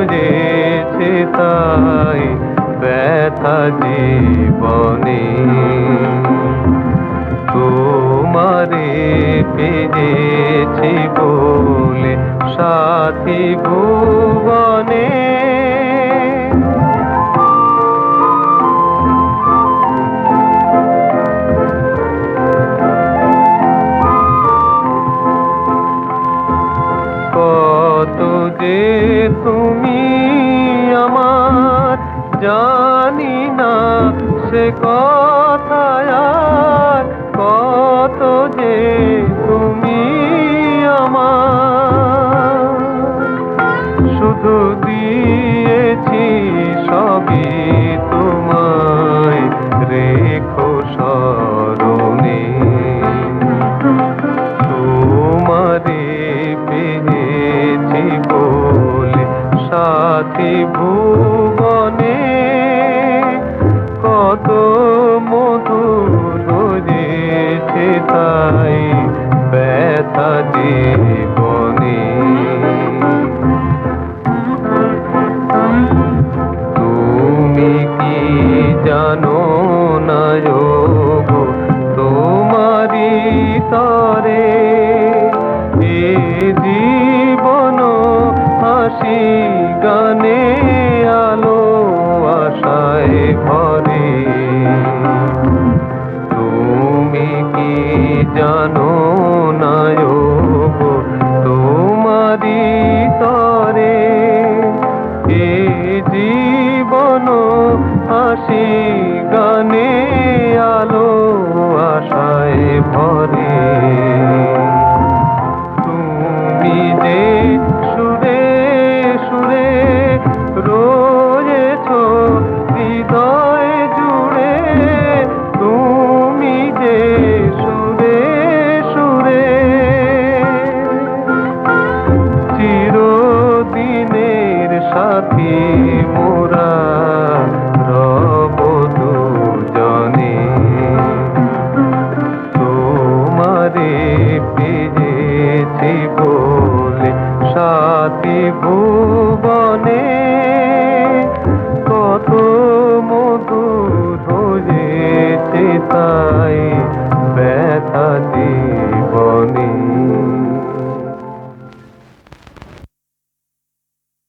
খুঁজেছে তাই ব্যথা জীবনে। তোমারে পেরেছি বলে সাথী ভুবনে যে তুমি আমার জানি না সে কথা ভূ জানো? সাথী মোরা